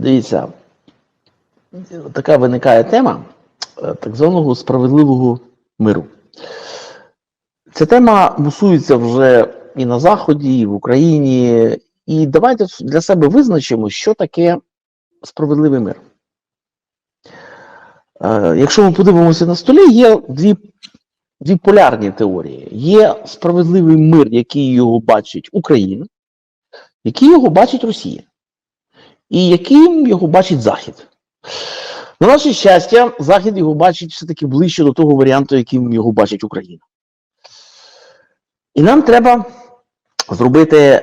Дивіться, така виникає тема е, так званого справедливого миру. Ця тема мусується вже і на Заході, і в Україні. І давайте для себе визначимо, що таке справедливий мир. Е, Якщо ми подивимося на столі, є дві, дві полярні теорії. Є справедливий мир, який його бачить Україна, який його бачить Росія, і яким його бачить Захід. На наше щастя, Захід його бачить все-таки ближче до того варіанту, яким його бачить Україна. І нам треба зробити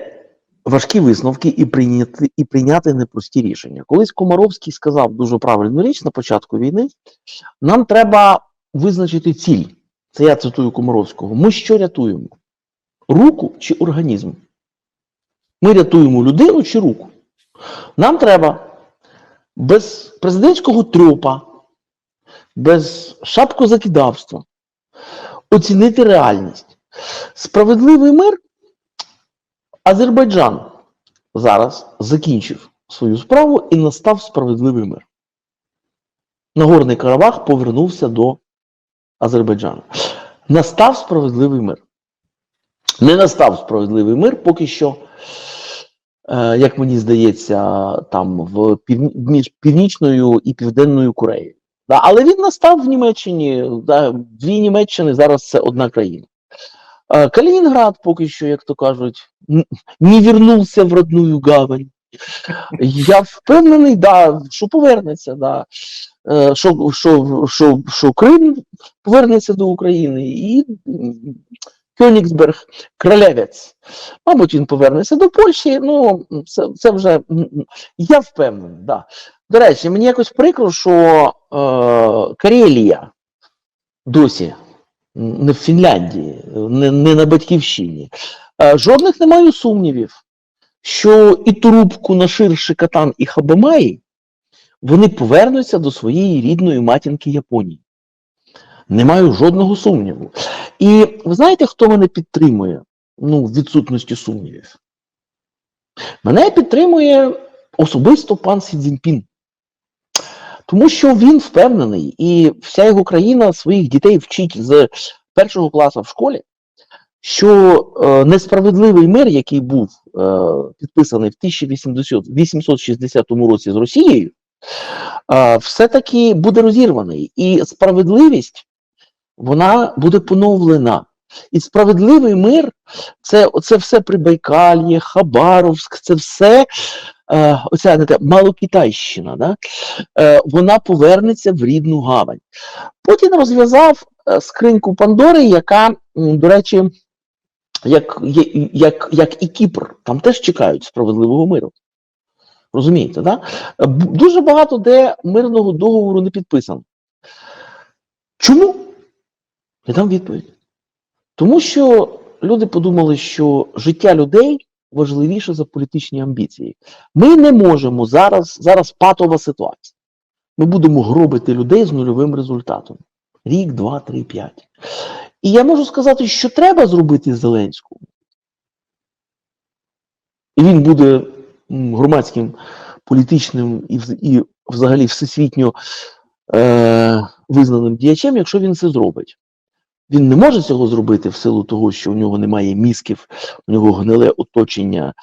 важкі висновки і прийняти, і прийняти непрості рішення. Колись Комаровський сказав дуже правильну річ на початку війни: нам треба визначити ціль. Це я цитую Комаровського. Ми що рятуємо? Руку чи організм? Ми рятуємо людину чи руку? Нам треба без президентського трьопа, без шапкозакидавства оцінити реальність. Справедливий мир Азербайджан зараз закінчив свою справу і настав справедливий мир. Нагорний Карабах повернувся до Азербайджану. Настав справедливий мир. Не настав справедливий мир, поки що, як мені здається, там в між Північною і Південною Кореєю. Да, але він настав в Німеччині. Да, дві Німеччини зараз це одна країна. Е, Калінінград поки що, як то кажуть, не вернувся в родную гавань. Я впевнений, да, що повернеться, да. Е, що, що, що, що Крим повернеться до України і Кьонігсберг, Кралевець. Мабуть, він повернеться до Польщі. Ну, це, це вже я впевнений. Да. До речі, мені якось прикро, що е, Карелія досі не в Фінляндії, не, не на батьківщині. Е, Жодних не маю сумнівів, що і Турубку, Нашир, Катан і Хабамаї вони повернуться до своєї рідної матінки Японії. Не маю жодного сумніву. І ви знаєте, хто мене підтримує? Ну, в відсутності сумнівів. Мене підтримує особисто пан Сі Цзіньпін. Тому що він впевнений, і вся його країна своїх дітей вчить з першого класу в школі, що е, несправедливий мир, який був е, підписаний в 1860 році з Росією, е, все-таки буде розірваний. І справедливість вона буде поновлена. І справедливий мир це, це все Прибайкальє, Хабаровськ, це все е, оця те, Малокитайщина, да? е, вона повернеться в рідну гавань. Путін розв'язав е, скриньку Пандори, яка, до речі, як, як, як і Кіпр, там теж чекають справедливого миру. Розумієте, да? Дуже багато де мирного договору не підписано. Чому? Я дам відповідь. Тому що люди подумали, що життя людей важливіше за політичні амбіції. Ми не можемо зараз, зараз патова ситуація. Ми будемо гробити людей з нульовим результатом. Рік, два, три, п'ять. І я можу сказати, що треба зробити Зеленському. І він буде громадським, політичним і, і взагалі всесвітньо е, визнаним діячем, якщо він це зробить. Він не може цього зробити в силу того, що у нього немає мізків, у нього гниле оточення,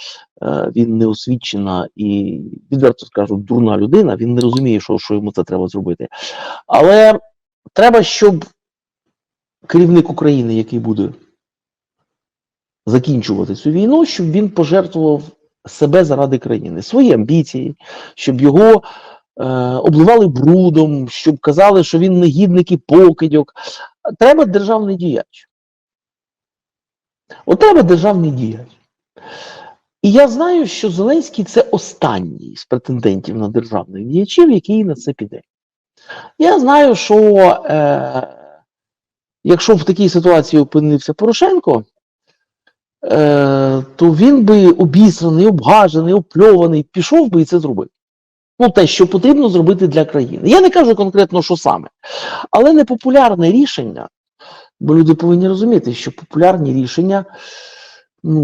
е, він неосвічена і, відверто скажу, дурна людина, він не розуміє, що, що йому це треба зробити. Але треба, щоб керівник України, який буде закінчувати цю війну, щоб він пожертвував себе заради країни, свої амбіції, щоб його е, обливали брудом, щоб казали, що він негідник і покидьок. Треба державний діяч. От треба державний діяч. І я знаю, що Зеленський це останній з претендентів на державних діячів, який на це піде. Я знаю, що е, якщо в такій ситуації опинився Порошенко, е, то він би обісраний, обгажений, опльований, пішов би і це зробив. Ну, те, що потрібно зробити для країни. Я не кажу конкретно, що саме, але непопулярне рішення, бо люди повинні розуміти, що популярні рішення, ну,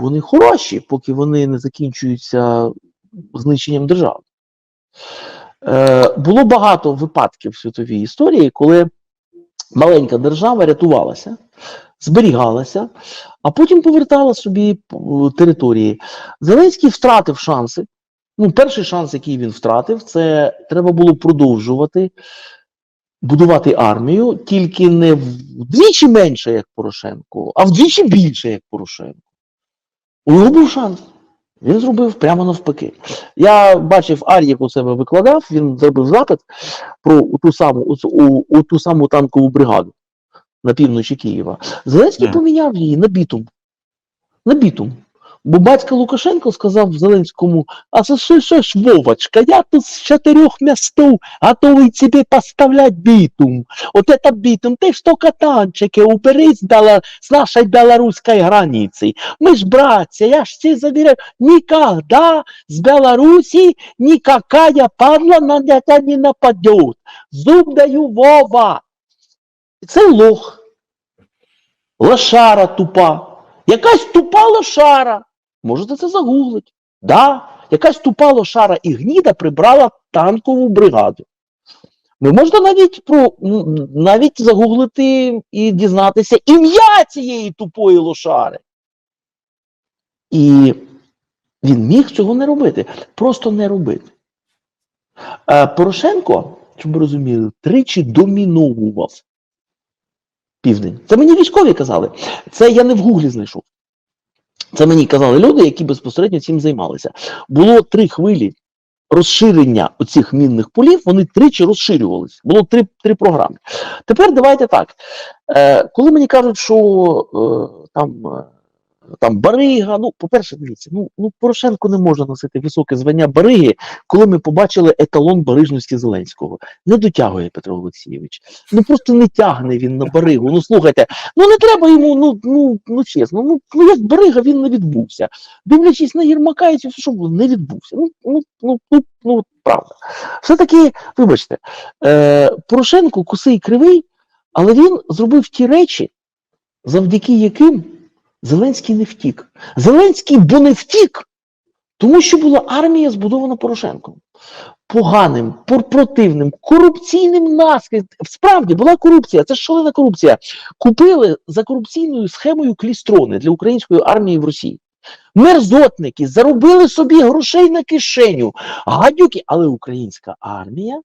вони хороші, поки вони не закінчуються знищенням держави. Е, було багато випадків в світовій історії, коли маленька держава рятувалася, зберігалася, а потім повертала собі е, території. Зеленський втратив шанси. Ну, перший шанс, який він втратив, це треба було продовжувати будувати армію, тільки не вдвічі менше, як Порошенко, а вдвічі більше, як Порошенко. У нього був шанс. Він зробив прямо навпаки. Я бачив, Ар'єк у себе викладав, він зробив запит про ту саму, у, ту саму танкову бригаду на півночі Києва. Зеленський Так. поміняв її на бітум. На бітум. Бо батько Лукашенко сказав Зеленському, а це що, що ж, Вовочка, я тут з чотирьох містов готовий тебе поставлять битум. Вот это битум, ты что, катанчики, уберись бела- с нашей белорусской границы. Мы ж братья, я ж тебе заверяю, никогда с Беларуси никакая падла на тебя не нападет. Зуб даю, Вова. Це лох. Лошара тупа. Якась тупа лошара. Можете це загуглити. Да, якась тупа лошара і гніда прибрала танкову бригаду. Ви можете навіть про навіть загуглити і дізнатися ім'я цієї тупої лошари. І він міг цього не робити. Просто не робити. Е, Порошенко, щоб ви розуміли, тричі доміновував південь. Це мені військові казали. Це я не в гуглі знайшов. Це мені казали люди, які безпосередньо цим займалися. Було три хвилі розширення оцих мінних полів, вони тричі розширювалися. Було три, три програми. Тепер давайте так. Е, коли мені кажуть, що е, там, е, там Барига, ну, по-перше, дивіться, ну, ну Порошенко не може носити високе звання Бариги, коли ми побачили еталон барижності Зеленського. Не дотягує Петро Олексійович. Ну просто не тягне він на Баригу. Ну слухайте, ну не треба йому, ну, ну, ну чесно, ну, ну як Барига він не відбувся. Дивлячись на Єрмака і все, що не відбувся. Ну, ну, ну, ну, ну правда. Все-таки, вибачте, е, Порошенко косий кривий, але він зробив ті речі, завдяки яким Зеленський не втік. Зеленський бо не втік, тому що була армія збудована Порошенком. Поганим, противним, корупційним наслідком. Справді була корупція, це ж шалена корупція. Купили за корупційною схемою клістрони для української армії в Росії. Мерзотники заробили собі грошей на кишеню, гадюки, але українська армія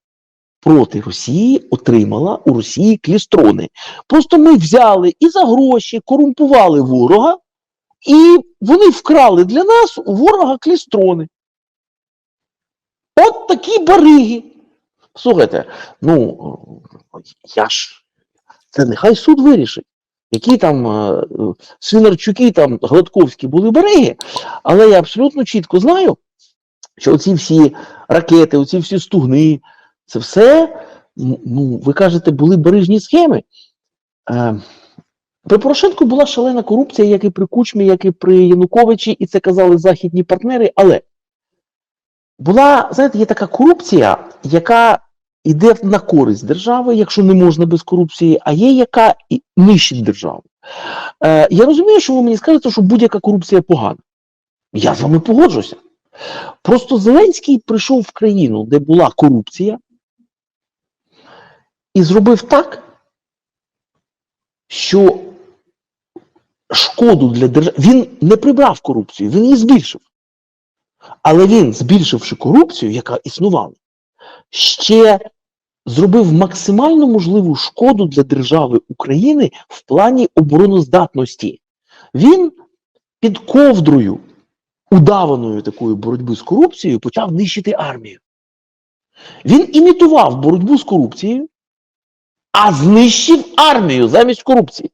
проти Росії отримала у Росії клістрони. Просто ми взяли і за гроші корумпували ворога, і вони вкрали для нас у ворога клістрони. От такі бариги. Слухайте, ну я ж це нехай суд вирішить. Які там е, Свинарчуки, там Гладковські були бариги, але я абсолютно чітко знаю, що оці всі ракети, оці всі стугни, це все, ну, ви кажете, були барижні схеми. Е, при Порошенку була шалена корупція, як і при Кучмі, як і при Януковичі, і це казали західні партнери. Але була, знаєте, є така корупція, яка йде на користь держави, якщо не можна без корупції, а є яка нищить державу. Е, я розумію, що ви мені скажете, що будь-яка корупція погана. Я з вами погоджуся. Просто Зеленський прийшов в країну, де була корупція, і зробив так, що шкоду для держави. Він не прибрав корупцію, він її збільшив. Але він, збільшивши корупцію, яка існувала, ще зробив максимально можливу шкоду для держави України в плані обороноздатності. Він під ковдрою удаваною такою боротьби з корупцією почав нищити армію. Він імітував боротьбу з корупцією, а знищив армію замість корупції.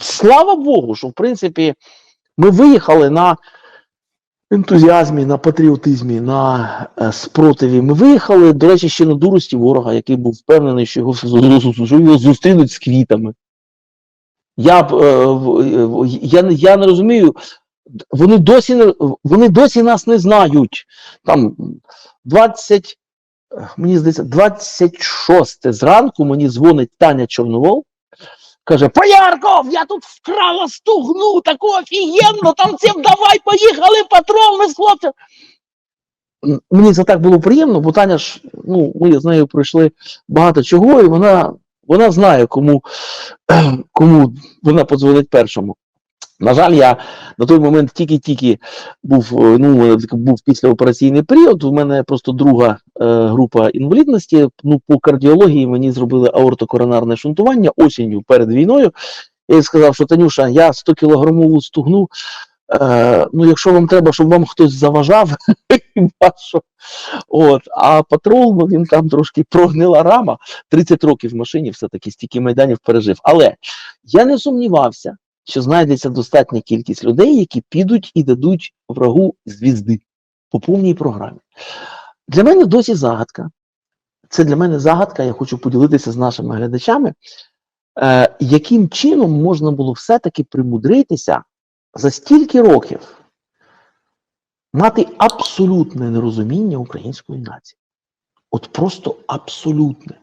Слава Богу, що в принципі ми виїхали на ентузіазмі, на патріотизмі, на е, спротиві. Ми виїхали, до речі, ще на дурості ворога, який був впевнений, що його, що його зустрінуть з квітами. Я, е, в- я, я не розумію, вони досі, вони досі нас не знають. Там 20, е, мені здається, 26 зранку мені дзвонить Таня Чорновол. Каже, Поярков, я тут вкрала стугну, таку офігенну, там цим давай, поїхали, патрон, ми з хлопцем. мені це так було приємно, бо Таня ж, ну, ми з нею пройшли багато чого, і вона, вона знає, кому, кому вона подзвонить першому. На жаль, я на той момент тільки-тільки був, е, ну, був післяопераційний період. У мене просто друга е, група інвалідності. Ну, по кардіології мені зробили аортокоронарне шунтування осінню перед війною. Я сказав, що Танюша, я 100 кілограмову стугну. Е, ну, якщо вам треба, щоб вам хтось заважав. От, а патрол, ну він там трошки прогнила рама. 30 років в машині, все-таки стільки майданів пережив. Але я не сумнівався, що знайдеться достатня кількість людей, які підуть і дадуть врагу звізди по повній програмі. Для мене досі загадка. Це для мене загадка, я хочу поділитися з нашими глядачами, е, яким чином можна було все-таки примудритися за стільки років мати абсолютне нерозуміння української нації. От просто абсолютне,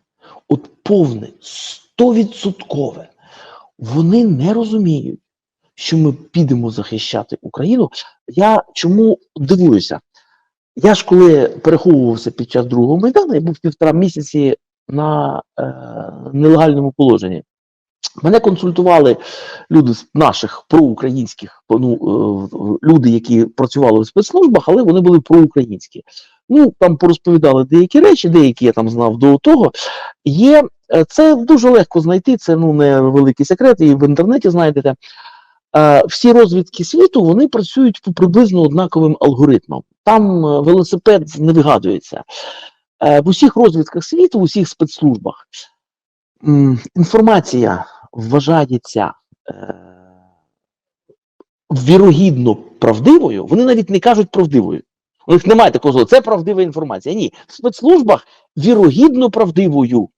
от повне, стовідсоткове. Вони не розуміють, що ми підемо захищати Україну. Я чому дивуюся? Я ж коли переховувався під час другого майдану, я був півтора місяці на е, нелегальному положенні. Мене консультували люди з наших проукраїнських, ну, е, люди, які працювали в спецслужбах, але вони були проукраїнські. Ну, там порозповідали деякі речі, деякі я там знав до того. Є це дуже легко знайти, це ну не великий секрет, і в інтернеті знайдете. Е, Всі розвідки світу вони працюють по приблизно однаковим алгоритмам. Там е, велосипед не вигадується. Е, В усіх розвідках світу, в усіх спецслужбах інформація вважається е, вірогідно правдивою, вони навіть не кажуть правдивою. У них немає такого слова, це правдива інформація. Ні, в спецслужбах вірогідно правдивою.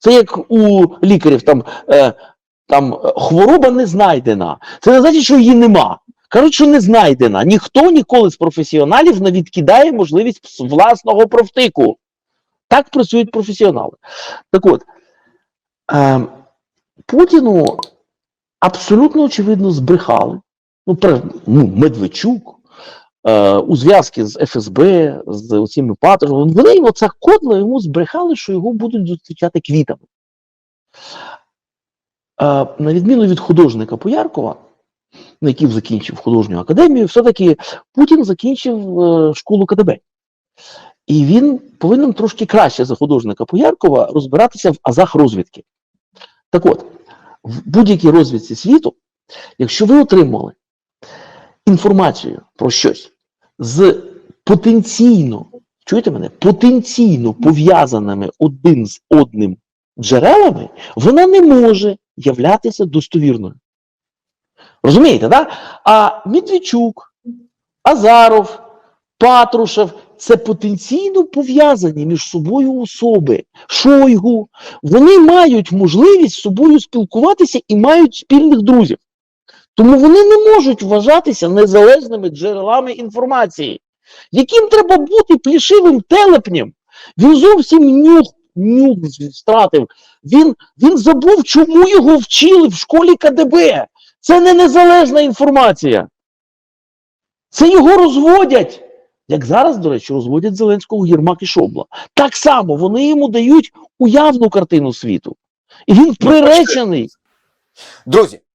Це як у лікарів там, е, там е, хвороба не знайдена. Це не значить, що її нема. Кажуть, що не знайдена. Ніхто ніколи з професіоналів не відкидає можливість власного профтику. Так працюють професіонали. Так от, е, Путіну абсолютно очевидно збрехали. Ну, ну Медведчук, е, у зв'язки з ФСБ, з цими патрулами, вони йому це кодло йому збрехали, що його будуть зустрічати квітами. Е, на відміну від художника Пояркова, ну, який закінчив художню академію, все-таки Путін закінчив е, школу КДБ. І він повинен трошки краще за художника Пояркова розбиратися в азах розвідки. Так от, в будь-якій розвідці світу, якщо ви отримали інформацію про щось з потенційно, чуєте мене, потенційно пов'язаними один з одним джерелами, вона не може являтися достовірною. Розумієте, так? А Медведчук, Азаров, Патрушев це потенційно пов'язані між собою особи. Шойгу. Вони мають можливість з собою спілкуватися і мають спільних друзів. Тому вони не можуть вважатися незалежними джерелами інформації. Яким треба бути плішивим телепнем? Він зовсім нюх, нюх втратив. Він, він забув, чому його вчили в школі КДБ. Це не незалежна інформація. Це його розводять. Як зараз, до речі, розводять Зеленського Єрмак і Шобла. Так само вони йому дають уявну картину світу. І він приречений. Друзі,